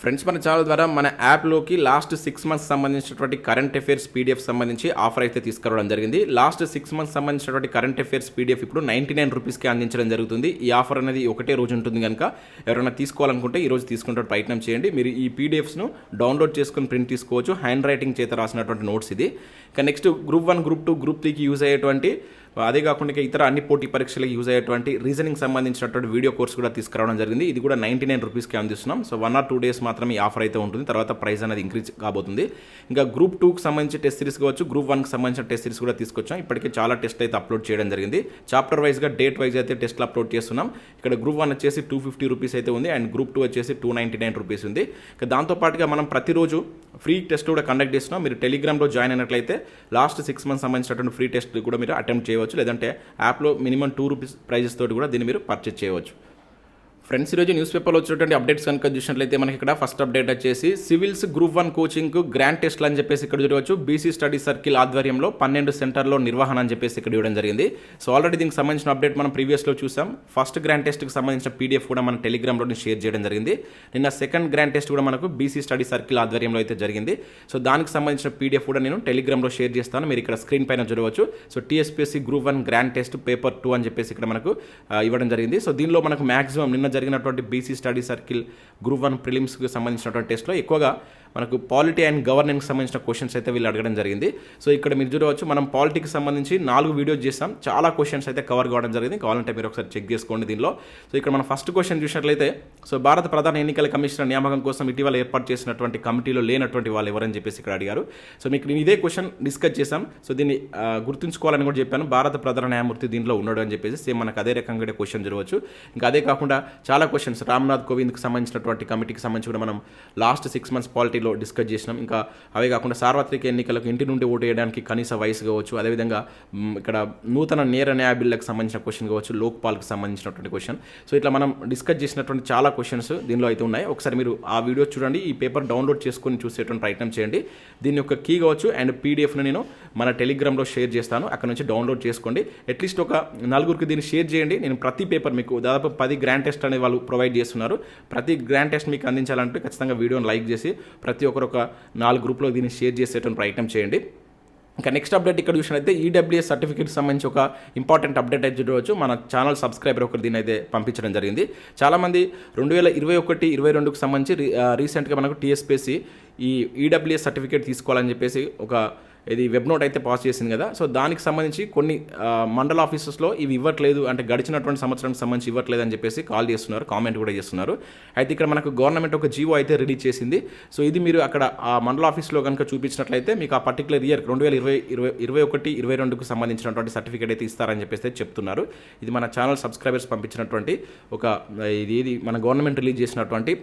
Friends మన channel ద్వారా మన యాప్లోకి లాస్ట్ సిక్స్ మంత్స్ సంబంధించినటువంటి current affairs P D F సంబంధించి ఆఫర్ అయితే తీసుకురావడం జరిగింది. లాస్ట్ సిక్స్ మంత్స్ సంబంధించినటువంటి current affairs P D F ఇప్పుడు నైంటీ నైన్ రూపీస్కి అందించడం జరుగుతుంది. ఈ ఆఫర్ అనేది ఒకటే రోజు ఉంటుంది కనుక ఎవరైనా తీసుకోవాలనుకుంటే ఈ రోజు తీసుకుంటే ప్రయత్నం చేయండి. మీరు ఈ పీడిఎఫ్స్ను డౌన్లోడ్ చేసుకుని ప్రింట్ తీసుకోవచ్చు. హ్యాండ్ రైటింగ్ చేత రాసినటువంటి నోట్స్ ఇది. ఇక next group one group two group త్రీకి యూజ్ అయ్యేటువంటి అదే కాకుండా ఇతర అన్ని పోటీ పరీక్షలకు యూజ్ అయ్యేటువంటి రీజనింగ్ సంబంధించినటువంటి వీడియో కోర్స్ కూడా తీసుకురావడం జరిగింది. ఇది కూడా నైంటీ నైన్ రూపీస్కి అందిస్తున్నాం. So one or two days మాత్రమే ఈ ఆఫర్ అయితే ఉంటుంది. తర్వాత ప్రైస్ అనేది ఇంక్రీజ్ కాబోతుంది. ఇంకా గ్రూప్ టూకి సంబంధించి టెస్ట్ సిరీస్ కావచ్చు గ్రూప్ వన్కి సంబంధించిన టెస్ట్ సిరీస్ కూడా తీసుకొచ్చాం. ఇప్పటికే చాలా టెస్ట్ అయితే అప్లోడ్ చేయడం జరిగింది. చాప్టర్ వైజ్గా డేట్ వైజ్ అయితే టెస్ట్లు అప్లోడ్ చేస్తున్నాం. ఇక్కడ గ్రూప్ వన్ వచ్చేసి టూ ఫిఫ్టీ రూపీస్ అయితే ఉంది అండ్ గ్రూప్ టూ వచ్చేసి టూ నైంటీ నైన్ రూపీస్ ఉంది. ఇంకా దాంతోపాటుగా మనం ప్రతిరోజు ఫ్రీ టెస్ట్ కూడా కండక్ట్ చేస్తున్నాం. మీరు టెలిగ్రామ్లో జాయిన్ అయినట్లయితే లాస్ట్ సిక్స్ మంత్స్ సంబంధించినటువంటి ఫ్రీ టెస్ట్ కూడా మీరు అటెంప్ట్ చేయవచ్చు. లేదంటే యాప్లో మినిమం టూ రూపీస్ ప్రైజెస్ తోటి కూడా దీన్ని మీరు పర్చేజ్ చేయవచ్చు. ఫ్రెండ్స్ ఈరోజు న్యూస్ పేపర్లో వచ్చినటువంటి అప్డేట్స్ కనుక చూసినట్లయితే మనకి ఇక్కడ ఫస్ట్ అప్డేట్ వచ్చేసి civils group one coaching grand టెస్ట్లు అని చెప్పేసి ఇక్కడ చూడవచ్చు. బీసీ స్టడీ సర్కిల్ ఆధ్వర్యంలో పన్నెండు సెంటర్లో నిర్వహణ అని చెప్పేసి ఇక్కడ ఇవ్వడం జరిగింది. సో ఆల్రెడీ దీనికి సంబంధించిన అప్డేట్ మనం ప్రీవియస్లో చూసాం. ఫస్ట్ గ్రాండ్ టెస్ట్కి సంబంధించిన పీడిఎఫ్ కూడా మన టెలిగ్రామ్లో షేర్ చేయడం జరిగింది. నిన్న సెకండ్ గ్రాండ్ టెస్ట్ కూడా మనకు బీసీ స్టడీ సర్కిల్ ఆధ్వర్యంలో అయితే జరిగింది. సో దానికి సంబంధించిన పీడిఎఫ్ కూడా నేను టెలిగ్రామ్లో షేర్ చేస్తాను. మీరు ఇక్కడ స్క్రీన్ పైన చూడవచ్చు. So T S P S C group one grand test paper two అని చెప్పేసి ఇక్కడ మనకు ఇవ్వడం జరిగింది. సో దీనిలో మనకు మాక్సిమం నిన్న జరిగినటువంటి B C study circle group one ప్రిలిమ్స్కి సంబంధించినటువంటి టెస్ట్లో ఎక్కువగా మనకు పాలిటీ అండ్ గవర్నెన్స్కి సంబంధించిన క్వశ్చన్స్ అయితే వీళ్ళు అడగడం జరిగింది. సో ఇక్కడ మీరు చూడవచ్చు మనం పాలిటిక్స్ సంబంధించి నాలుగు వీడియోస్ చేస్తాం చాలా క్వశ్చన్స్ అయితే కవర్ కావడం జరిగింది. కావాలంటే మీరు ఒకసారి చెక్ చేసుకోండి దీనిలో. సో ఇక్కడ మనం ఫస్ట్ క్వశ్చన్ చూసినట్లయితే సో భారత ప్రధాన ఎన్నికల కమిషనర్ నియామకం కోసం ఇటీవల ఏర్పాటు చేసినటువంటి కమిటీలో లేనటువంటి వాళ్ళు ఎవరని చెప్పేసి ఇక్కడ అడిగారు. సో మీకు నేను ఇదే క్వశ్చన్ డిస్కస్ చేశాం. సో దీన్ని గుర్తుంచుకోవాలని కూడా చెప్పాను. భారత ప్రధాన న్యాయమూర్తి దీనిలో ఉన్నాడు అని చెప్పేసి సేమ్ మనకు అదే రకంగా క్వశ్చన్ చూడవచ్చు ఇంకా అదే కాకుండా చాలా క్వశ్చన్స్. రామ్నాథ్ కోవింద్కి సంబంధించినటువంటి కమిటీకి సంబంధించి కూడా మనం లాస్ట్ సిక్స్ మంత్స్ పార్టీలో డిస్కస్ చేసినాం. ఇంకా అవే కాకుండా సార్వత్రిక ఎన్నికలకు ఇంటి నుండి ఓటు వేయడానికి కనీస వయసు కావచ్చు అదేవిధంగా ఇక్కడ నూతన నేర న్యాయ బిల్లులకు సంబంధించిన క్వశ్చన్ కావచ్చు లోక్పాల్కి సంబంధించినటువంటి క్వశ్చన్ సో ఇట్లా మనం డిస్కస్ చేసినటువంటి చాలా క్వశ్చన్స్ దీనిలో అయితే ఉన్నాయి. ఒకసారి మీరు ఆ వీడియో చూడండి. ఈ పేపర్ డౌన్లోడ్ చేసుకొని చూసేటువంటి ప్రయత్నం చేయండి. దీని యొక్క కీ కావచ్చు అండ్ పీడిఎఫ్ను నేను మన టెలిగ్రామ్లో షేర్ చేస్తాను. అక్కడ నుంచి డౌన్లోడ్ చేసుకోండి. అట్లీస్ట్ ఒక నలుగురికి దీన్ని షేర్ చేయండి. నేను ప్రతి పేపర్ మీకు దాదాపు పది గ్రాండ్ టెస్ట్ అనేది వాళ్ళు ప్రొవైడ్ చేస్తున్నారు. ప్రతి గ్రాండ్ టెస్ట్ మీకు అందించాలంటే ఖచ్చితంగా వీడియోని లైక్ చేసి ప్రతి ఒక్కరు ఒక నాలుగు గ్రూప్లో దీన్ని షేర్ చేసేటువంటి ప్రయత్నం చేయండి. ఇంకా నెక్స్ట్ అప్డేట్ ఇక్కడ చూసినట్లయితే ఈడబ్ల్యూఎస్ సర్టిఫికేట్ సంబంధించి ఒక ఇంపార్టెంట్ అప్డేట్ అయితే చూడవచ్చు. మన ఛానల్ సబ్స్క్రైబర్ ఒకరు దీని అయితే పంపించడం జరిగింది. చాలామంది రెండు వేల ఇరవై ఒకటి ఇరవై రెండుకు సంబంధించి రీ- రీసెంట్గా మనకు టీఎస్పీసీ ఈ ఈడబ్ల్యూఎస్ సర్టిఫికేట్ తీసుకోవాలని చెప్పేసి ఒక ఇది వెబ్ నోట్ అయితే పాస్ చేసింది కదా. సో దానికి సంబంధించి కొన్ని మండల ఆఫీసెస్లో ఇవి ఇవ్వట్లేదు. అంటే గడిచినటువంటి సంవత్సరానికి సంబంధించి ఇవ్వట్లేదు అని చెప్పేసి కాల్ చేస్తున్నారు కామెంట్ కూడా చేస్తున్నారు. అయితే ఇక్కడ మనకు గవర్నమెంట్ ఒక జీవో అయితే రిలీజ్ చేసింది. సో ఇది మీరు అక్కడ ఆ మండల ఆఫీస్లో కనుక చూపించినట్లయితే మీకు ఆ పర్టికులర్ ఇయర్ రెండు వేల ఇరవై ఇరవై ఇరవై ఒకటి ఇరవై రెండుకు సంబంధించినటువంటి సర్టిఫికేట్ అయితే ఇస్తారని చెప్పేసి చెప్తున్నారు. ఇది మన ఛానల్ సబ్స్క్రైబర్స్ పంపించినటువంటి ఒక ఇది ఇది మన గవర్నమెంట్ రిలీజ్ చేసినటువంటి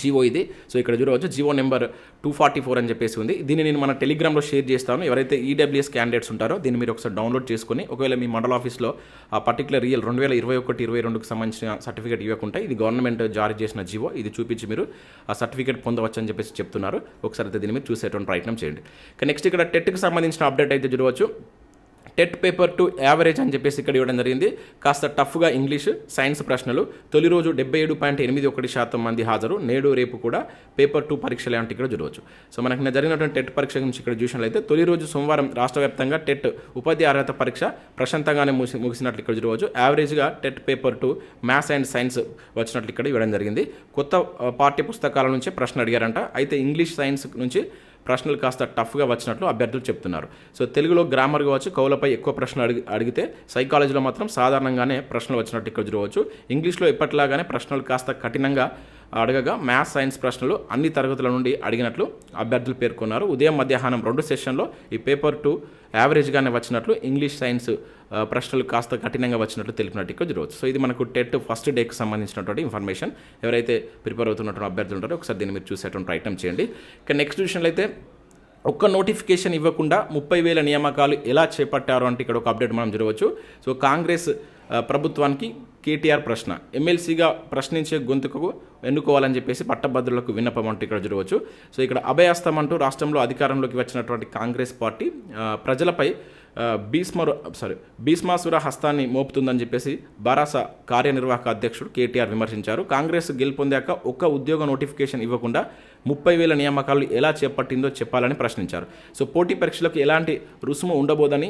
జివో ఇది. సో ఇక్కడ చూడవచ్చు G O number two forty four అని చెప్పేసి ఉంది. దీన్ని నేను మన టెలిగ్రామ్లో షేర్ చేస్తాను. ఎవరైతే ఈడబ్ల్యూఎస్ క్యాండిడేట్స్ ఉంటారో దీన్ని మీరు ఒకసారి డౌన్లోడ్ చేసుకొని ఒకవేళ మీ మండల ఆఫీస్లో ఆ పర్టికులర్ రియల్ రెండు వేల ఇరవై ఒకటి ఇరవై రెండుకు సంబంధించిన సర్టిఫికేట్ ఇవ్వకుండా ఇది గవర్నమెంట్ జారీ చేసిన జివో ఇది చూపించి మీరు ఆ సర్టిఫికేట్ పొందవచ్చు అని చెప్పేసి చెప్తున్నారు. ఒకసారి అయితే దీన్ని మీరు చూసేటువంటి ప్రయత్నం చేయండి. నెక్స్ట్ ఇక్కడ టెట్కి సంబంధించిన అప్డేట్ అయితే చూడవచ్చు. టెట్ పేపర్ టు యావరేజ్ అని చెప్పేసి ఇక్కడ ఇవ్వడం జరిగింది. కాస్త టఫ్గా ఇంగ్లీష్ సైన్స్ ప్రశ్నలు. తొలి రోజు డెబ్బై ఏడు పాయింట్ ఎనిమిది ఒకటి శాతం మంది హాజరు. నేడు రేపు కూడా పేపర్ టూ పరీక్షలు అంటే ఇక్కడ చూడవచ్చు సో మనకి జరిగినటువంటి టెట్ పరీక్ష గురించి ఇక్కడ చూసినట్లయితే తొలి రోజు సోమవారం రాష్ట్ర వ్యాప్తంగా టెట్ ఉపాధి అర్హత పరీక్ష ప్రశాంతంగానే ముగిసి ముగిసినట్లు ఇక్కడ చూడవచ్చు యావరేజ్గా TET paper two maths and science వచ్చినట్లు ఇక్కడ ఇవ్వడం జరిగింది. కొత్త పాఠ్య పుస్తకాల నుంచే ప్రశ్న అడిగారంట. అయితే ఇంగ్లీష్ సైన్స్ నుంచి ప్రశ్నలు కాస్త టఫ్గా వచ్చినట్లు అభ్యర్థులు చెప్తున్నారు. సో తెలుగులో గ్రామర్ కావచ్చు కవులపై ఎక్కువ ప్రశ్నలు అడిగి అడిగితే సైకాలజీలో మాత్రం సాధారణంగానే ప్రశ్నలు వచ్చినట్టు ఇక్కడ చూడవచ్చు. ఇంగ్లీష్లో ఎప్పటిలాగానే ప్రశ్నలు కాస్త కఠినంగా అడగగా మ్యాథ్స్ సైన్స్ ప్రశ్నలు అన్ని తరగతుల నుండి అడిగినట్లు అభ్యర్థులు పేర్కొన్నారు. ఉదయం మధ్యాహ్నం రెండు సెషన్లో ఈ పేపర్ టూ యావరేజ్గానే వచ్చినట్లు ఇంగ్లీష్ సైన్స్ ప్రశ్నలు కాస్త కఠినంగా వచ్చినట్లు తెలిపినట్టు ఇక్కడ జరగవచ్చు సో ఇది మనకు టెట్ ఫస్ట్ డేకి సంబంధించినటువంటి ఇన్ఫర్మేషన్. ఎవరైతే ప్రిపేర్ అవుతున్నటువంటి అభ్యర్థులు ఉంటారో ఒకసారి దీన్ని మీరు చూసేటువంటి ప్రయత్నం చేయండి. ఇక నెక్స్ట్ విషయంలో అయితే ఒక్క నోటిఫికేషన్ ఇవ్వకుండా ముప్పై వేల నియామకాలు ఎలా చేపట్టారు అంటే ఇక్కడ ఒక అప్డేట్ మనం చూడవచ్చు. సో కాంగ్రెస్ ప్రభుత్వానికి కేటీఆర్ ప్రశ్న. ఎమ్మెల్సీగా ప్రశ్నించే గొంతుకు ఎన్నుకోవాలని చెప్పేసి పట్టభద్రులకు విన్నపం అంటూ ఇక్కడ చూడవచ్చు సో ఇక్కడ అభయాస్తం అంటూ రాష్ట్రంలో అధికారంలోకి వచ్చినటువంటి కాంగ్రెస్ పార్టీ ప్రజలపై భీస్మరు భీష్మరు సారీ భీష్మాసుర హస్తాన్ని మోపుతుందని చెప్పేసి బారాస కార్యనిర్వాహక అధ్యక్షుడు కేటీఆర్ విమర్శించారు. కాంగ్రెస్ గెలుపొందాక ఒక్క ఉద్యోగ నోటిఫికేషన్ ఇవ్వకుండా ముప్పై వేల నియామకాలు ఎలా చేపట్టిందో చెప్పాలని ప్రశ్నించారు. సో పోటీ పరీక్షలకు ఎలాంటి రుసుము ఉండబోదని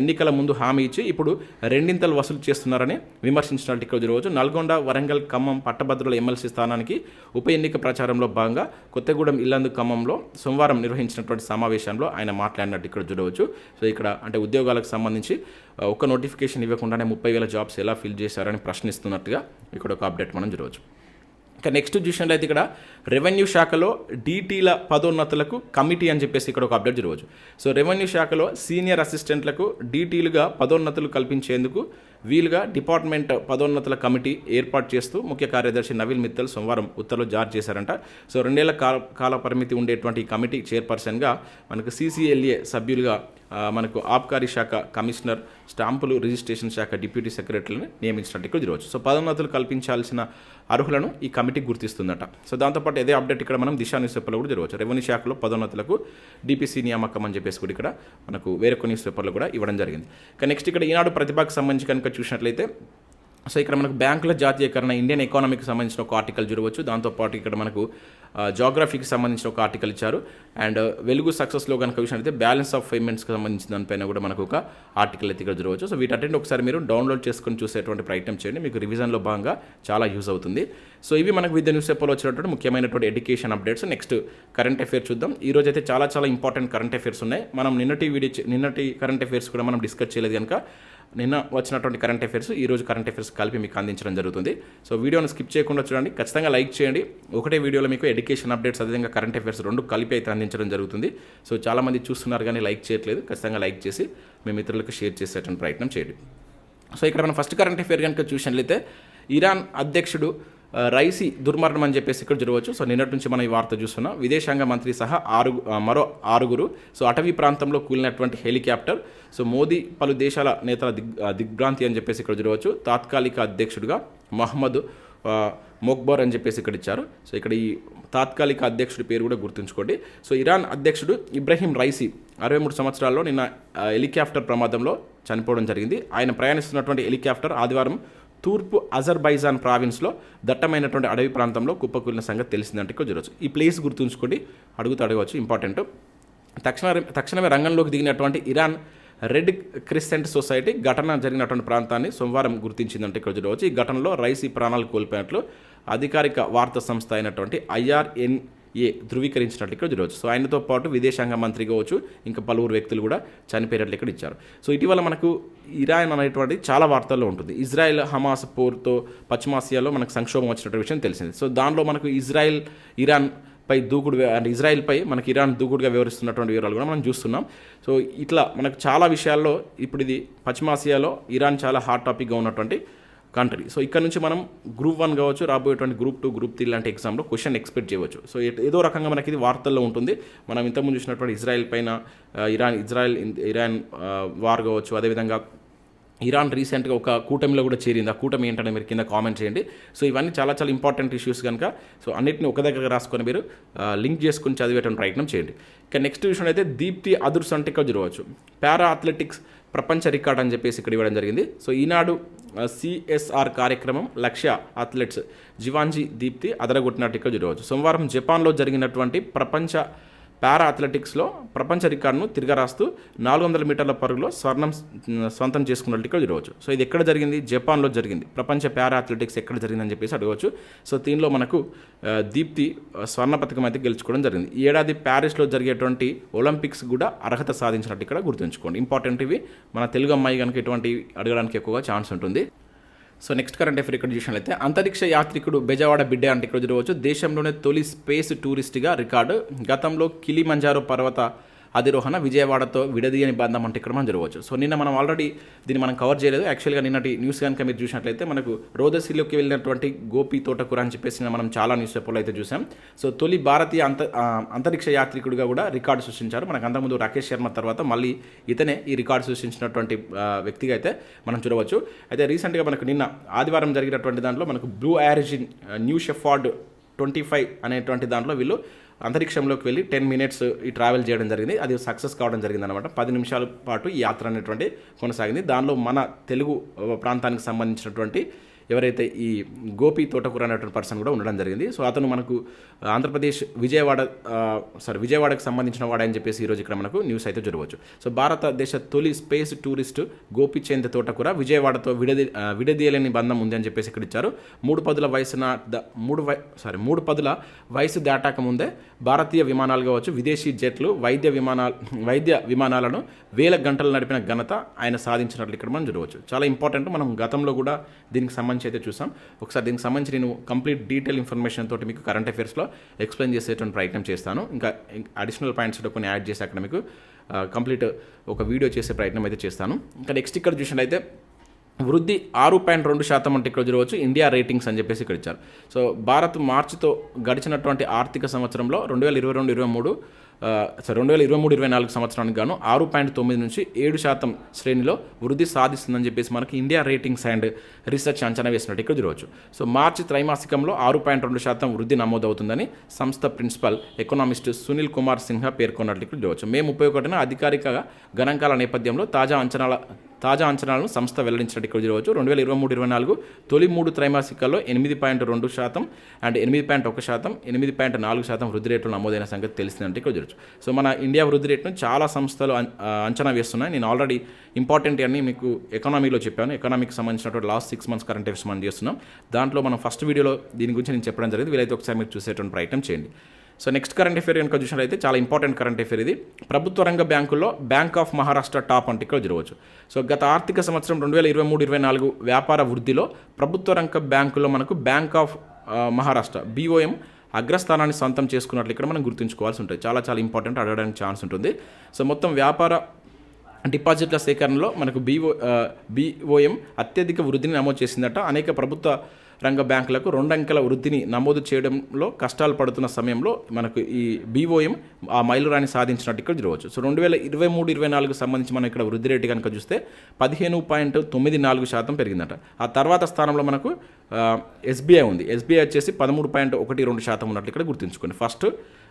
ఎన్నికల ముందు హామీ ఇచ్చి ఇప్పుడు రెండింతలు వసూలు చేస్తున్నారని విమర్శించినట్టు ఇక్కడ రోజు నల్గొండ వరంగల్ ఖమ్మం పట్టభద్రుల ఎమ్మెల్సీ స్థానానికి ఉప ఎన్నిక ప్రచారంలో భాగంగా కొత్తగూడెం ఇల్లందు ఖమ్మంలో సోమవారం నిర్వహించినటువంటి సమావేశంలో ఆయన మాట్లాడినట్టు ఇక్కడ చూడవచ్చు. సో ఇక్కడ అంటే ఉద్యోగాలకు సంబంధించి ఒక ఒక్క నోటిఫికేషన్ ఇవ్వకుండానే ముప్పై వేల జాబ్స్ ఎలా ఫిల్ చేశారని ప్రశ్నిస్తున్నట్టుగా ఇక్కడ ఒక అప్డేట్ మనం చూడవచ్చు. ఇక నెక్స్ట్ చూసినట్లయితే ఇక్కడ రెవెన్యూ శాఖలో డీటీల పదోన్నతులకు కమిటీ అని చెప్పేసి ఇక్కడ ఒక అప్డేట్ జరగవచ్చు సో రెవెన్యూ శాఖలో సీనియర్ అసిస్టెంట్లకు డీటీలుగా పదోన్నతులు కల్పించేందుకు వీలుగా డిపార్ట్మెంట్ పదోన్నతుల కమిటీ ఏర్పాటు చేస్తూ ముఖ్య కార్యదర్శి నవీల్ మిత్తల్ సోమవారం ఉత్తర్వులు జారీ చేశారంట. సో రెండేళ్ళ కాల కాల పరిమితి ఉండేటువంటి కమిటీ చైర్పర్సన్గా మనకు సీసీఎల్ఏ సభ్యులుగా మనకు ఆబ్కారీ శాఖ కమిషనర్ స్టాంపులు రిజిస్ట్రేషన్ శాఖ డిప్యూటీ సెక్రటరీని నియమించినట్టు ఇక్కడ జరగవచ్చు సో పదోన్నతులు కల్పించాల్సిన అర్హులను ఈ కమిటీ గుర్తిస్తుందట. సో దాంతోపాటు అదే అప్డేట్ ఇక్కడ మనం దిశా న్యూస్ పేపర్లో కూడా జరగవచ్చు. రెవెన్యూ శాఖలో పదోన్నతులకు డిపిసి నియామకం అని చెప్పేసి కూడా ఇక్కడ మనకు వేరే కొన్ని న్యూస్ పేపర్లో కూడా ఇవ్వడం జరిగింది. ఇక నెక్స్ట్ ఇక్కడ ఈనాడు ప్రతిభకు సంబంధించి కనుక చూసినట్లయితే సో ఇక్కడ మనకు బ్యాంకుల జాతీయకరణ ఇండియన్ ఎకానమీకి సంబంధించిన ఒక ఆర్టికల్ చూడవచ్చు. దాంతోపాటు ఇక్కడ మనకు జాగ్రఫీకి సంబంధించిన ఒక ఆర్టికల్ ఇచ్చారు. అండ్ uh, వెలుగు సక్సెస్లో కనుక విషయం బ్యాలెన్స్ ఆఫ్ పేమెంట్స్కి సంబంధించిన దానిపైన కూడా మనకు ఒక ఆర్టికల్ అయితే ఇక్కడ చూడవచ్చు సో వీటన్నింటి ఒకసారి మీరు డౌన్లోడ్ చేసుకొని చూసేటువంటి ప్రయత్నం చేయండి. మీకు రివిజన్లో భాగంగా చాలా యూజ్ అవుతుంది. సో ఇవి మనకు విద్య న్యూస్ పేపర్లో వచ్చినటువంటి ముఖ్యమైనటువంటి education updates next current affairs చూద్దాం. ఈ రోజు అయితే చాలా చాలా ఇంపార్టెంట్ కరెంట్ అఫేర్స్ ఉన్నాయి. మనం నిన్నటి వీడియో నిన్నటి కరెంట్ అఫేర్స్ కూడా మనం డిస్కస్ చేయలేదు కనుక నిన్న వచ్చినటువంటి కరెంట్ అఫేర్స్ ఈ రోజు కరెంట్ అఫేర్స్ కలిపి మీకు అందించడం జరుగుతుంది. సో వీడియోను స్కిప్ చేయకుండా చూడండి. ఖచ్చితంగా లైక్ చేయండి. ఒకటే వీడియోలో మీకు ఎడ్యుకేషన్ అప్డేట్స్ అదేవిధంగా కరెంట్ అఫేర్స్ రెండు కలిపి అయితే అందించడం జరుగుతుంది. సో చాలామంది చూస్తున్నారు కానీ లైక్ చేయట్లేదు. ఖచ్చితంగా లైక్ చేసి మీ మిత్రులకు షేర్ చేసేటువంటి ప్రయత్నం చేయండి. సో ఇక్కడ మనం ఫస్ట్ కరెంట్ అఫేర్ కనుక చూసినట్లయితే ఇరాన్ అధ్యక్షుడు రైసీ దుర్మరణం అని చెప్పేసి ఇక్కడ చూడవచ్చు సో నిన్నటి నుంచి మనం ఈ వార్త చూస్తున్నాం. విదేశాంగ మంత్రి సహా ఆరు మరో ఆరుగురు. సో అటవీ ప్రాంతంలో కూలినటువంటి హెలికాప్టర్. సో మోదీ పలు దేశాల నేతల దిగ్ దిగ్భ్రాంతి అని చెప్పేసి ఇక్కడ చూడవచ్చు తాత్కాలిక అధ్యక్షుడిగా మహమ్మద్ మొక్బర్ అని చెప్పేసి ఇక్కడ ఇచ్చారు. సో ఇక్కడ ఈ తాత్కాలిక అధ్యక్షుడి పేరు కూడా గుర్తుంచుకోండి. సో ఇరాన్ అధ్యక్షుడు ఇబ్రహీం రైసీ అరవై మూడు సంవత్సరాల్లో నిన్న హెలికాప్టర్ ప్రమాదంలో చనిపోవడం జరిగింది. ఆయన ప్రయాణిస్తున్నటువంటి హెలికాప్టర్ ఆదివారం తూర్పు అజర్బైజాన్ ప్రావిన్స్లో దట్టమైనటువంటి అడవి ప్రాంతంలో కుప్పకూలిన సంగతి తెలిసిందంటే ఇక్కడ చూడవచ్చు ఈ ప్లేస్ గుర్తుంచుకోండి. అడుగుతూ అడగవచ్చు. ఇంపార్టెంట్. తక్షణ తక్షణమే రంగంలోకి దిగినటువంటి ఇరాన్ రెడ్ క్రిసెంట్ సొసైటీ ఘటన జరిగినటువంటి ప్రాంతాన్ని సోమవారం గుర్తించిందంటే ఇక్కడ చూడవచ్చు ఈ ఘటనలో రైసీ ప్రాణాలు కోల్పోయినట్లు అధికారిక వార్తా సంస్థ అయినటువంటి ఐఆర్ఎన్ ఏ ధృవీకరించినట్లు ఇక్కడ చూడవచ్చు సో ఆయనతో పాటు విదేశాంగ మంత్రి కావచ్చు ఇంకా పలువురు వ్యక్తులు కూడా చనిపోయినట్లు ఇక్కడ ఇచ్చారు. సో ఇటీవల మనకు ఇరాన్ అనేటువంటి చాలా వార్తల్లో ఉంటుంది. ఇజ్రాయెల్ హమాస్ పోర్తో పశ్చిమాసియాలో మనకు సంక్షోభం వచ్చినటువంటి విషయం తెలిసింది. సో దానిలో మనకు ఇజ్రాయెల్ ఇరాన్ పై దూకుడు అంటే ఇజ్రాయెల్పై మనకి ఇరాన్ దూకుడుగా వివరిస్తున్నటువంటి వివరాలు కూడా మనం చూస్తున్నాం. సో ఇట్లా మనకు చాలా విషయాల్లో ఇప్పుడు ఇది పశ్చిమాసియాలో ఇరాన్ చాలా హాట్ టాపిక్గా ఉన్నటువంటి కంట్రీ సో ఇక్కడ నుంచి మనం గ్రూప్ వన్ కావచ్చు రాబోయేటువంటి గ్రూప్ టూ గ్రూప్ త్రీ లాంటి ఎగ్జామ్లో క్వశ్చన్ ఎక్స్పెక్ట్ చేయవచ్చు. సో ఏదో రకంగా మనకి ఇది వార్తల్లో ఉంటుంది. మనం ఇంతకుముందు చూసినటువంటి ఇజ్రాయెల్ పైన ఇరాన్ ఇజ్రాయెల్ ఇరాన్ వార్ కావచ్చు అదేవిధంగా ఇరాన్ రీసెంట్గా ఒక కూటమిలో కూడా చేరింది. ఆ కూటమి ఏంటనే మీరు కింద కామెంట్ చేయండి. సో ఇవన్నీ చాలా చాలా ఇంపార్టెంట్ ఇష్యూస్ కనుక సో అన్నిటిని ఒక దగ్గర రాసుకొని మీరు లింక్ చేసుకుని చదివేటువంటి ప్రయత్నం చేయండి. ఇక నెక్స్ట్ విషయం అయితే దీప్తి అదుర్స్ అంటే చూడవచ్చు. పారా అథ్లెటిక్స్ ప్రపంచ రికార్డ్ అని చెప్పేసి ఇక్కడ ఇవ్వడం జరిగింది. సో ఈనాడు సిఎస్ఆర్ కార్యక్రమం లక్ష్య అథ్లెట్స్ జివాంజీ దీప్తి అదరగొట్టినట్టు ఇక్కడ చూడవచ్చు. సోమవారం జపాన్లో జరిగినటువంటి ప్రపంచ పారా అథ్లెటిక్స్లో ప్రపంచ రికార్డును తిరగరాస్తూ నాలుగు వందల మీటర్ల పరుగులో స్వర్ణం సొంతం చేసుకున్నట్టు ఇక్కడ ఈరోజు సో ఇది ఎక్కడ జరిగింది? జపాన్లో జరిగింది. ప్రపంచ పారా అథ్లెటిక్స్ ఎక్కడ జరిగిందని చెప్పేసి అడగవచ్చు. సో దీనిలో మనకు దీప్తి స్వర్ణ పథకం అయితే గెలుచుకోవడం జరిగింది. ఈ ఏడాది ప్యారిస్లో జరిగేటువంటి ఒలింపిక్స్ కూడా అర్హత సాధించినట్టు ఇక్కడ గుర్తుంచుకోండి. ఇంపార్టెంట్ ఇవి. మన తెలుగు అమ్మాయి కనుక ఇటువంటి అడగడానికి ఎక్కువగా ఛాన్స్ ఉంటుంది. సో నెక్స్ట్ కరెంట్ అఫేర్ ఇక్కడ చూసినట్లయితే అంతరిక్ష యాత్రికుడు బెజవాడ బిడ్డ అంటే ఇక్కడ చూడవచ్చు. దేశంలోనే తొలి స్పేస్ టూరిస్ట్గా రికార్డు. గతంలో కిలిమంజారో పర్వత అధిరోహణ విజయవాడతో విడదీయని బంధం అంటే ఇక్కడ మనం జరగవచ్చు. సో నిన్న మనం ఆల్రెడీ దీన్ని మనం కవర్ చేయలేదు. యాక్చువల్గా నిన్నటి న్యూస్ కనుక మీరు చూసినట్లయితే మనకు రోదసిల్లోకి వెళ్ళినటువంటి గోపి తోటకూర అని చెప్పేసి మనం చాలా న్యూస్ పేపర్లో అయితే చూసాం. సో తొలి భారతీయ అంత అంతరిక్ష యాత్రికుడిగా కూడా రికార్డు సృష్టించారు. మనకు అంతకుముందు రాకేష్ శర్మ తర్వాత మళ్ళీ ఇతనే ఈ రికార్డు సృష్టించినటువంటి వ్యక్తిగా అయితే మనం చూడవచ్చు. అయితే రీసెంట్గా మనకు నిన్న ఆదివారం జరిగినటువంటి దాంట్లో మనకు Blue Origin New Shepard twenty five అనేటువంటి దాంట్లో వీళ్ళు అంతరిక్షంలోకి వెళ్ళి టెన్ మినిట్స్ ఈ ట్రావెల్ చేయడం జరిగింది. అది సక్సెస్ కావడం జరిగింది అనమాట పది నిమిషాల పాటు ఈ యాత్ర అనేటువంటి కొనసాగింది. దానిలో మన తెలుగు ప్రాంతానికి సంబంధించినటువంటి ఎవరైతే ఈ గోపి తోటకూర అనేటువంటి పర్సన్ కూడా ఉండడం జరిగింది. సో అతను మనకు ఆంధ్రప్రదేశ్ విజయవాడ సారీ విజయవాడకు సంబంధించిన వాడని చెప్పేసి ఈరోజు ఇక్కడ మనకు న్యూస్ అయితే చూడవచ్చు సో భారతదేశ తొలి స్పేస్ టూరిస్ట్ గోపిచంద్ తోటకూర విజయవాడతో విడది విడదీయలేని బంధం ఉంది అని చెప్పేసి ఇక్కడ ఇచ్చారు. మూడు పదుల వయసున ద- మూడు వై సారీ మూడు పదుల వయసు దాటాక ముందే భారతీయ విమానాలు కావచ్చు విదేశీ జెట్లు వైద్య విమానాలు వైద్య విమానాలను వేల గంటలు నడిపిన ఘనత ఆయన సాధించినట్లు ఇక్కడ మనం చూడవచ్చు. చాలా ఇంపార్టెంట్ మనం గతంలో కూడా దీనికి సంబంధించి అయితే చూసాం. ఒకసారి దీనికి సంబంధించి నేను కంప్లీట్ డీటెయిల్ ఇన్ఫర్మేషన్ తోటి మీకు కరెంట్ అఫైర్స్లో ఎక్స్ప్లెయిన్ చేసేటువంటి ప్రయత్నం చేస్తాను. ఇంకా అడిషనల్ పాయింట్స్ కొన్ని యాడ్ చేసి అక్కడ మీకు కంప్లీట్ ఒక వీడియో చేసే ప్రయత్నం అయితే చేస్తాను. ఇంకా నెక్స్ట్ ఇక్కడ చూసినట్లయితే వృద్ధి ఆరు పాయింట్ రెండు శాతం అంటే ఇక్కడ చూడవచ్చు. ఇండియా రేటింగ్స్ అని చెప్పేసి ఇక్కడ ఇచ్చారు. సో భారత్ మార్చితో గడిచినటువంటి ఆర్థిక సంవత్సరంలో రెండు వేల ఇరవై రెండు ఇరవై మూడు సో రెండు వేల ఇరవై మూడు ఇరవై నాలుగు సంవత్సరానికి గాను ఆరు పాయింట్ తొమ్మిది నుంచి ఏడు శాతం శ్రేణిలో వృద్ధి సాధిస్తుందని చెప్పేసి మనకి ఇండియా రేటింగ్స్ అండ్ రీసెర్చ్ అంచనా వేసినట్టు ఇక్కడ చూడవచ్చు. సో మార్చి త్రైమాసికంలో ఆరు పాయింట్ రెండు శాతం వృద్ధి నమోదవుతుందని సంస్థ ప్రిన్సిపల్ ఎకనామిస్ట్ సునీల్ కుమార్ సిన్హా పేర్కొన్నట్లు ఇక్కడ చూడవచ్చు. మే ముప్పై ఒకటిన అధికారిక గణాంకాల నేపథ్యంలో తాజా అంచనాల తాజా అంచనాలను సంస్థ వెల్లడించినట్టు ఇక్కడ చూడవచ్చు. రెండు వేల ఇరవై మూడు ఇరవై నాలుగు తొలి మూడు త్రైమాసికాల్లో ఎనిమిది పాయింట్ రెండు శాతం అండ్ ఎనిమిది పాయింట్ ఒక శాతం ఎనిమిది పాయింట్ నాలుగు శాతం వృద్ధి రేట్లు నమోదైన సంగతి తెలిసిందంటే ఇక్కడ చూడవచ్చు సో మన ఇండియా వృద్ధి రేటును చాలా సంస్థలు అంచనా వేస్తున్నాయి. నేను ఆల్రెడీ ఇంపార్టెంట్ అన్ని మీకు ఎకనామీలో చెప్పాను. ఎకనామీకి సంబంధించినటువంటి last six months current affairs మనం చేస్తున్నాం. దాంట్లో మనం ఫస్ట్ వీడియోలో దీని గురించి నేను చెప్పడం జరిగింది. వీలైతే ఒకసారి మీరు చూసేటువంటి ప్రయత్నం చేయండి. సో నెక్స్ట్ కరెంట్ అఫేర్ కనుక చూసినట్లయితే చాలా ఇంపార్టెంట్ కరెంట్ అఫేర్ ఇది. ప్రభుత్వ రంగ బ్యాంకుల్లో బ్యాంక్ ఆఫ్ మహారాష్ట్ర టాప్ అంటే ఇక్కడ చూడవచ్చు సో గత ఆర్థిక సంవత్సరం రెండు వేల ఇరవై మూడు ఇరవై నాలుగు వ్యాపార వృద్ధిలో ప్రభుత్వ రంగ బ్యాంకుల్లో మనకు బ్యాంక్ ఆఫ్ మహారాష్ట్ర బీఓఎం అగ్రస్థానాన్ని సొంతం చేసుకున్నట్లు ఇక్కడ మనం గుర్తుంచుకోవాల్సి ఉంటుంది. చాలా చాలా ఇంపార్టెంట్ అడగడానికి ఛాన్స్ ఉంటుంది. సో మొత్తం వ్యాపార డిపాజిట్ల సేకరణలో మనకు బీఓ బీఓఎం అత్యధిక వృద్ధిని నమోదు చేసిందట. అనేక ప్రభుత్వ రంగ బ్యాంకులకు రెండంకెల వృద్ధిని నమోదు చేయడంలో కష్టాలు పడుతున్న సమయంలో మనకు ఈ బీఓఎం ఆ మైలురాన్ని సాధించినట్టు ఇక్కడ చూడవచ్చు. సో రెండు వేల ఇరవై మూడు ఇరవై నాలుగు సంబంధించి మనం ఇక్కడ వృద్ధి రేటు కనుక చూస్తే పదిహేను పాయింట్ తొమ్మిది నాలుగు శాతం పెరిగిందట. ఆ తర్వాత స్థానంలో మనకు ఎస్బీఐ ఉంది. ఎస్బీఐ వచ్చేసి పదమూడు పాయింట్ ఒకటి రెండు శాతం ఉన్నట్లు ఇక్కడ గుర్తుంచుకోండి. ఫస్ట్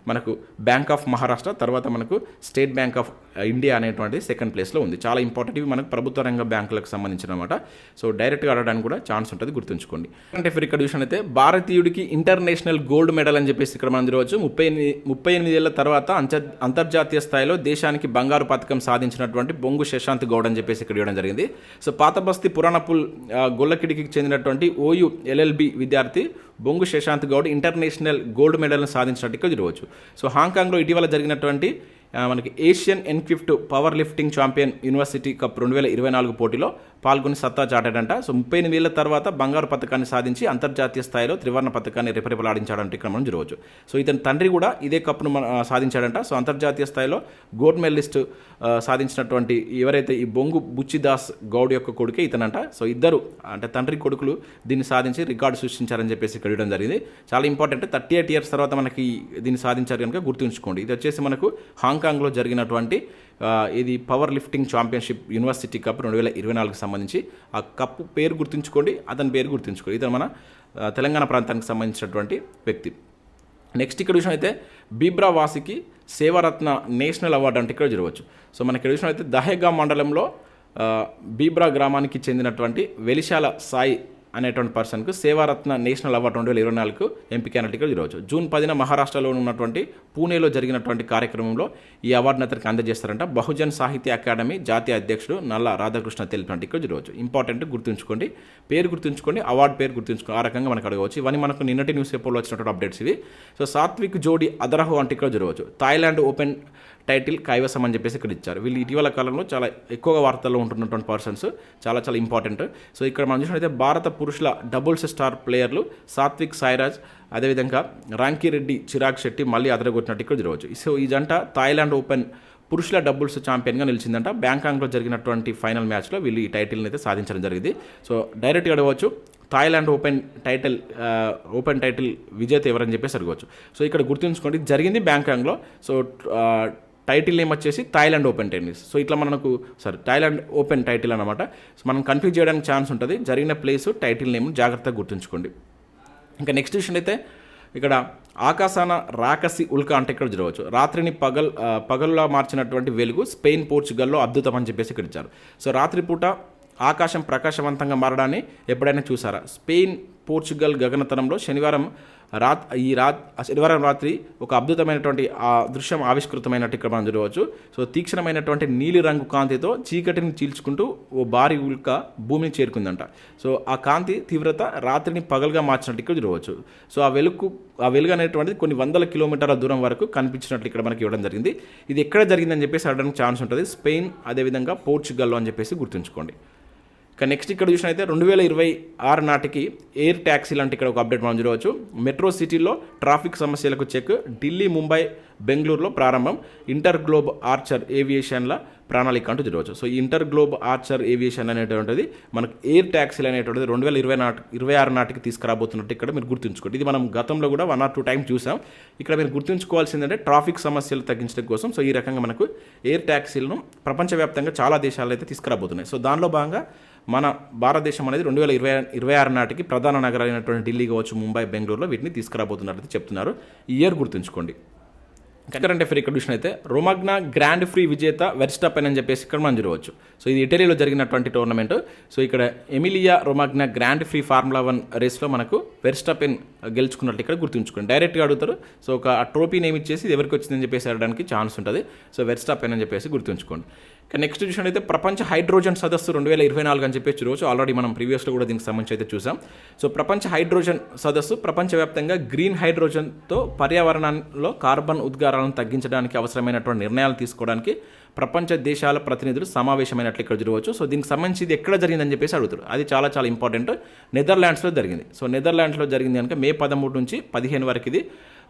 మనకు బ్యాంక్ ఆఫ్ మహారాష్ట్ర తర్వాత మనకు స్టేట్ బ్యాంక్ ఆఫ్ ఇండియా అనేటువంటి సెకండ్ ప్లేస్లో ఉంది. చాలా ఇంపార్టెంట్ ఇవి మనకు ప్రభుత్వ రంగ బ్యాంకులకు సంబంధించిన అనమాట సో డైరెక్ట్గా ఆడడానికి కూడా ఛాన్స్ ఉంటుంది గుర్తుంచుకోండి. అంటే ఫర్ ఇక్కడ అయితే భారతీయుడికి ఇంటర్నేషనల్ గోల్డ్ మెడల్ అని చెప్పేసి ఇక్కడ మనం చూడవచ్చు ముప్పై ఎనిమిది ముప్పై ఎనిమిది ఏళ్ళ తర్వాత అంతర్ అంతర్జాతీయ స్థాయిలో దేశానికి బంగారు పథకం సాధించినటువంటి బొంగు శశాంత్ గౌడ్ అని చెప్పేసి ఇక్కడ ఇవ్వడం జరిగింది. సో పాత బస్తీ పురాణపుల్ గొల్లకిడికి చెందినటువంటి O U L L B విద్యార్థి బొంగు శశాంత్ గౌడ్ ఇంటర్నేషనల్ గోల్డ్ మెడల్ను సాధించినట్టు చూడవచ్చు. సో హాంకాంగ్లో ఇటీవల జరిగినటువంటి మనకి Asian equipped powerlifting champion university cup రెండు వేల ఇరవై నాలుగు పోటీలో పాల్గొని సత్తా చాటాడంట. సో ముప్పై ఎనిమిది తర్వాత బంగారు పథకాన్ని సాధించి అంతర్జాతీయ స్థాయిలో త్రివర్ణ పథకాన్ని రిపరిపలాడించాడంట ఇక్కడ మనం చూడవచ్చు సో ఇతని తండ్రి కూడా ఇదే కప్ను మన- సాధించాడంట. సో అంతర్జాతీయ స్థాయిలో గోల్డ్ మెడలిస్ట్ సాధించినటువంటి ఎవరైతే ఈ బొంగు బుచ్చిదాస్ గౌడ్ యొక్క కొడుకే ఇతనంట. సో ఇద్దరు అంటే తండ్రి కొడుకులు దీన్ని సాధించి రికార్డు సృష్టించారని చెప్పేసి ఇక్కడ ఇవ్వడం జరిగింది. చాలా ఇంపార్టెంట్ థర్టీ ఎయిట్ ఇయర్స్ తర్వాత మనకి దీన్ని సాధించారు కనుక గుర్తుంచుకోండి. ఇది వచ్చేసి మనకు హాంగ్ హాంకాంగ్లో జరిగినటువంటి ఇది powerlifting championship university cup రెండు వేల ఇరవై నాలుగుకి సంబంధించి. ఆ కప్పు పేరు గుర్తుంచుకోండి అతని పేరు గుర్తుంచుకోండి. ఇతను మన తెలంగాణ ప్రాంతానికి సంబంధించినటువంటి వ్యక్తి. నెక్స్ట్ ఇక్కడ విషయం అయితే బీబ్రా వాసికి సేవరత్న నేషనల్ అవార్డు అంటే ఇక్కడ చూడవచ్చు సో మనకి ఇక్కడ విషయం అయితే దహేగా మండలంలో బీబ్రా గ్రామానికి చెందినటువంటి వెలిశాల సాయి అనేటువంటి పర్సన్కు సేవారత్న నేషనల్ అవార్డు రెండు వేల ఇరవై నాలుగు ఎంపికైనట్టు ఇక్కడ చూడవచ్చు జూన్ పదిన మహారాష్ట్రలో ఉన్నటువంటి పూణేలో జరిగినటువంటి కార్యక్రమంలో ఈ అవార్డును అతనికి అందజేస్తారంట. బహుజన్ సాహిత్య అకాడమీ జాతీయ అధ్యక్షుడు నల్ల రాధాకృష్ణ తెలిపినట్టు ఇక్కడ ఇంపార్టెంట్ గుర్తుంచుకోండి. పేరు గుర్తుంచుకోండి అవార్డు పేరు గుర్తుంచుకోండి. ఆ రకంగా మనకు అడగవచ్చు. ఇవన్నీ మనకు నిన్నటి న్యూస్ పేపర్లో వచ్చినటువంటి అప్డేట్స్ ఇవి. సో సాత్విక్ జోడి అదరహో అంటే ఇక్కడ చూడవచ్చు థాయిలాండ్ ఓపెన్ టైటిల్ కైవసం అని చెప్పేసి ఇక్కడ ఇచ్చారు. వీళ్ళు ఇటీవల కాలంలో చాలా ఎక్కువగా వార్తల్లో ఉంటున్నటువంటి పర్సన్స్ చాలా చాలా ఇంపార్టెంట్. సో ఇక్కడ మనం చూసినట్లయితే భారత పురుషుల డబుల్స్ స్టార్ ప్లేయర్లు సాత్విక్ సాయిరాజ్ అదేవిధంగా రాంకిరెడ్డి చిరాగ్ శెట్టి మళ్ళీ అదరగొట్టినట్టు ఇక్కడ చూడవచ్చు సో ఈ జంట థాయిలాండ్ ఓపెన్ పురుషుల డబుల్స్ ఛాంపియన్గా నిలిచిందంట. బ్యాంకాంగ్లో జరిగినటువంటి ఫైనల్ మ్యాచ్లో వీళ్ళు ఈ టైటిల్ని అయితే సాధించడం జరిగింది. సో డైరెక్ట్గా అడగవచ్చు Thailand open title open title విజేత ఎవరని చెప్పేసి అడగవచ్చు. సో ఇక్కడ గుర్తుంచుకోండి జరిగింది బ్యాంకాంగ్లో సో టైటిల్ నేమ్ వచ్చేసి థాయిలాండ్ ఓపెన్ టెన్నిస్. సో ఇట్లా మనకు సారీ థాయిలాండ్ ఓపెన్ టైటిల్ అనమాట సో మనం కన్ఫ్యూజ్ చేయడానికి ఛాన్స్ ఉంటుంది. జరిగిన ప్లేస్ టైటిల్ నేమ్ జాగ్రత్తగా గుర్తుంచుకోండి. ఇంకా నెక్స్ట్ విషయం అయితే ఇక్కడ ఆకాశాన రాకసి ఉల్క అంటే ఇక్కడ చూడవచ్చు రాత్రిని పగల్ ఆ, పగలులా మార్చినటువంటి వెలుగు స్పెయిన్ పోర్చుగల్లో అద్భుతం అని చెప్పేసి ఇక్కడ ఇచ్చారు. సో రాత్రిపూట ఆకాశం ప్రకాశవంతంగా మారడాన్ని ఎప్పుడైనా చూసారా? స్పెయిన్ పోర్చుగల్ గగనతలంలో శనివారం రాత్ ఈ రాత్ శనివారం రాత్రి ఒక అద్భుతమైనటువంటి ఆ దృశ్యం ఆవిష్కృతమైనట్టు ఇక్కడ మనం చూడవచ్చు. సో తీక్షణమైనటువంటి నీలి రంగు కాంతితో చీకటిని చీల్చుకుంటూ ఓ భారీ ఉల్క భూమిని చేరుకుందంట. సో ఆ కాంతి తీవ్రత రాత్రిని పగలుగా మార్చినట్టు ఇక్కడ చూడవచ్చు. సో ఆ వెలుగు ఆ వెలుగు అనేటువంటిది కొన్ని వందల కిలోమీటర్ల దూరం వరకు కనిపించినట్లు ఇక్కడ మనకి ఇవ్వడం జరిగింది. ఇది ఎక్కడ జరిగిందని చెప్పేసి అడగడానికి ఛాన్స్ ఉంటుంది. స్పెయిన్ అదేవిధంగా పోర్చుగల్లో అని చెప్పేసి గుర్తుంచుకోండి. ఇక నెక్స్ట్ ఇక్కడ చూసినైతే రెండు వేల ఇరవై ఆరు నాటికి ఎయిర్ ట్యాక్సీ లాంటి ఇక్కడ ఒక అప్డేట్ మనం చూడవచ్చు. మెట్రో సిటీలో ట్రాఫిక్ సమస్యలకు చెక్ ఢిల్లీ ముంబై బెంగళూరులో ప్రారంభం ఇంటర్ గ్లోబ్ ఆర్చర్ ఏవియేషన్ల ప్రణాళిక అంటూ చూడవచ్చు. సో ఈ ఇంటర్ గ్లోబ్ ఆర్చర్ ఏవియేషన్ అనేటువంటిది మనకు ఎయిర్ ట్యాక్సీలు అనేటువంటిది రెండు వేల ఇరవై నాటి ఇరవై ఆరు నాటికి తీసుకురాబోతున్నట్టు ఇక్కడ మీరు గుర్తుంచుకోండి. ఇది మనం గతంలో కూడా వన్ ఆర్ టూ టైం చూసాం. ఇక్కడ మీరు గుర్తుంచుకోవాల్సిందంటే ట్రాఫిక్ సమస్యలు తగ్గించడం కోసం సో ఈ రకంగా మనకు ఎయిర్ ట్యాక్సీలను ప్రపంచవ్యాప్తంగా చాలా దేశాలు అయితే తీసుకురాబోతున్నాయి. సో దానిలో భాగంగా మన భారతదేశం అనేది రెండు వేల ఇరవై ఇరవై ఆరు నాటికి ప్రధాన నగరాలైనటువంటి ఢిల్లీ కావచ్చు ముంబై బెంగళూరులో వీటిని తీసుకురాబోతున్నట్టు చెప్తున్నారు. ఈ ఇయర్ గుర్తుంచుకోండి. కరెంట్ అఫేర్ ఇక్కడ చూసిన అయితే రొమాగ్నా గ్రాండ్ ఫ్రీ విజేత వెర్స్టాపెన్ అని చెప్పేసి ఇక్కడ మనం చూడవచ్చు. సో ఇది ఇటలీలో జరిగినటువంటి టోర్నమెంట్. సో ఇక్కడ Emilia Romagna Grand Prix Formula One రేస్లో మనకు వెర్స్టాపెన్ గెలుచుకున్నట్టు ఇక్కడ గుర్తుంచుకోండి. డైరెక్ట్గా అడుగుతారు. సో ఒక ఆ ట్రోఫీ నేమ్ ఇచ్చేసి ఎవరికి వచ్చిందని చెప్పేసి అడగడానికి ఛాన్స్ ఉంటుంది. సో వెర్స్టాపెన్ అని చెప్పేసి గుర్తుంచుకోండి. నెక్స్ట్ విషయం అయితే ప్రపంచ హైడ్రోజన్ సదస్సు రెండు వేల ఇరవై నాలుగు అని చెప్పేసి రోజు ఆల్రెడీ మనం ప్రీవియస్లో కూడా దీనికి సంబంధించి అయితే చూసాం. సో ప్రపంచ హైడ్రోజన్ సదస్సు ప్రపంచవ్యాప్తంగా గ్రీన్ హైడ్రోజన్తో పర్యావరణంలో కార్బన్ ఉద్గారాలను తగ్గించడానికి అవసరమైనటువంటి నిర్ణయాలు తీసుకోవడానికి ప్రపంచ దేశాల ప్రతినిధులు సమావేశమైనట్లు ఇక్కడ చూడవచ్చు. సో దీనికి సంబంధించి ఇది ఎక్కడ జరిగిందని చెప్పేసి అడుగుతారు అది చాలా చాలా ఇంపార్టెంట్. నెదర్లాండ్స్లో జరిగింది. సో నెదర్లాండ్స్లో జరిగింది కనుక మే పదమూడు నుంచి పదిహేను వరకు ఇది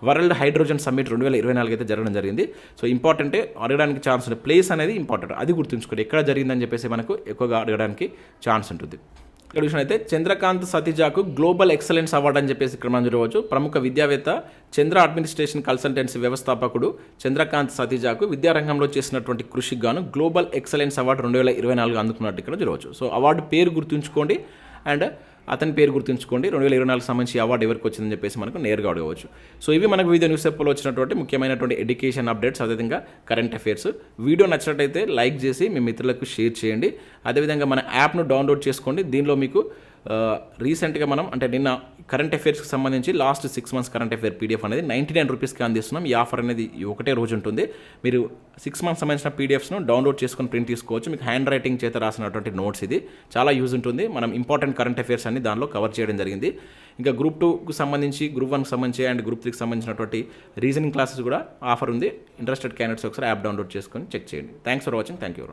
వరల్డ్ హైడ్రోజన్ సమ్మిట్ రెండు వేల ఇరవై నాలుగు అయితే జరగడం జరిగింది. సో ఇంపార్టెంటే అడగడానికి ఛాన్స్ ఉంది ప్లేస్ అనేది ఇంపార్టెంట్. అది గుర్తుంచుకోండి. ఎక్కడ జరిగిందని చెప్పేసి మనకు ఎక్కువగా అడగడానికి ఛాన్స్ ఉంటుంది. ఇక్కడ విషయం అయితే చంద్రకాంత్ సతీజాకు గ్లోబల్ ఎక్సలెన్స్ అవార్డు అని చెప్పేసి ఇక్కడ మనం చూడవచ్చు. ప్రముఖ విద్యావేత్త చంద్ర అడ్మినిస్ట్రేషన్ కన్సల్టెన్సీ వ్యవస్థాపకుడు చంద్రకాంత్ సతీజాకు విద్యారంగంలో చేసినటువంటి కృషికి గాను గ్లోబల్ ఎక్సలెన్స్ అవార్డు రెండు వేల ఇరవై నాలుగు అందుకున్నట్టు ఇక్కడ చూడవచ్చు. సో అవార్డు పేరు గుర్తుంచుకోండి. అండ్ అతని పేరు గుర్తుంచుకోండి. రెండు వేల ఇరవై నాలుగు సంబంధించి అవార్డు ఎవరికి వచ్చిందని చెప్పేసి మనకు నేరుగా అడగవచ్చు. సో ఇవి మనకు వివిధ న్యూస్ పేపర్లో వచ్చినటువంటి ముఖ్యమైనటువంటి ఎడ్యుకేషన్ అప్డేట్స్ అదేవిధంగా కరెంట్ అఫైర్స్ వీడియో నచ్చినట్టయితే లైక్ చేసి మీ మిత్రులకు షేర్ చేయండి. అదేవిధంగా మన యాప్ను డౌన్లోడ్ చేసుకోండి. దీనిలో మీకు రీసెంట్గా మనం అంటే నిన్న కరెంట్ అఫైర్స్కి సంబంధించి last six months current affair P D F అనేది నైంటీ నైన్ రూపీస్కి అందిస్తున్నాం. ఈ ఆఫర్ అనేది ఒకటే రోజు ఉంటుంది. మీరు సిక్స్ మంత్స్ సంబంధించిన పీడిఎఫ్స్ను డౌన్లోడ్ చేసుకొని ప్రింట్ తీసుకోవచ్చు. మీకు హ్యాండ్ రైటింగ్ చేత రాసినటువంటి నోట్స్ ఇది. చాలా యూజ్ ఉంటుంది. మనం ఇంపార్టెంట్ కరెంట్ అఫైర్స్ అన్ని దానిలో కవర్ చేయడం జరిగింది. ఇంకా గ్రూప్ టూకు సంబంధించి గ్రూప్ వన్కి సంబంధించి అండ్ గ్రూప్ త్రీకి సంబంధించినటువంటి రీజనింగ్ క్లాసెస్ కూడా ఆఫర్ ఉంది. ఇంట్రెస్టెడ్ క్యాండిడేట్స్ ఒకసారి యాప్ డౌన్లోడ్ చేసుకొని చెక్ చేయండి. Thanks for watching thank you